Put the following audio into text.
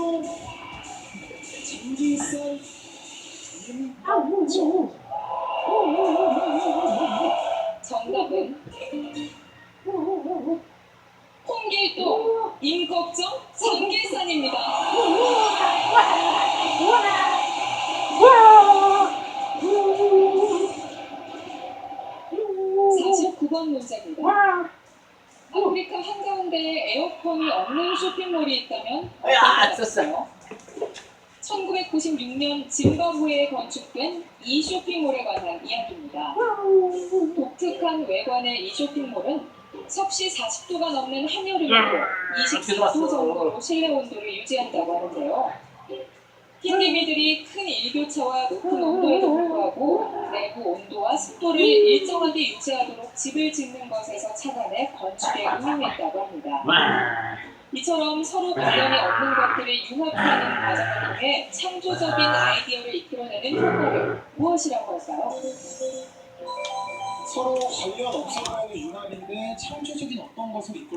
좀 정기성 정답은 홍길동 임꺽정 전계산입니다. 와! 49번 문제입니다. 아프리카 한가운데에 에어컨이 없는 쇼핑몰이 있다면 어떤 야, 것 썼어. 같아요? 1996년 짐바브웨에 건축된 이 쇼핑몰에 관한 이야기입니다. 독특한 외관의 이 쇼핑몰은 섭씨 40도가 넘는 한여름에도 24도 정도로 실내 온도를 유지한다고 하는데요. 일교차와 높은 온도에도 불구하고 내부 온도와 습도를 일정하게 유지하도록 집을 짓는 것에서 착안해 건축에 응용했다고 합니다. 이처럼 서로 관련이 없는 것들을 융합하는 과정을 통해 창조적인 아이디어를 이끌어내는 효과를 무엇이라고 할까요? 서로 관련 없어 보이는 융합인데 창조적인 어떤 것을 이끌어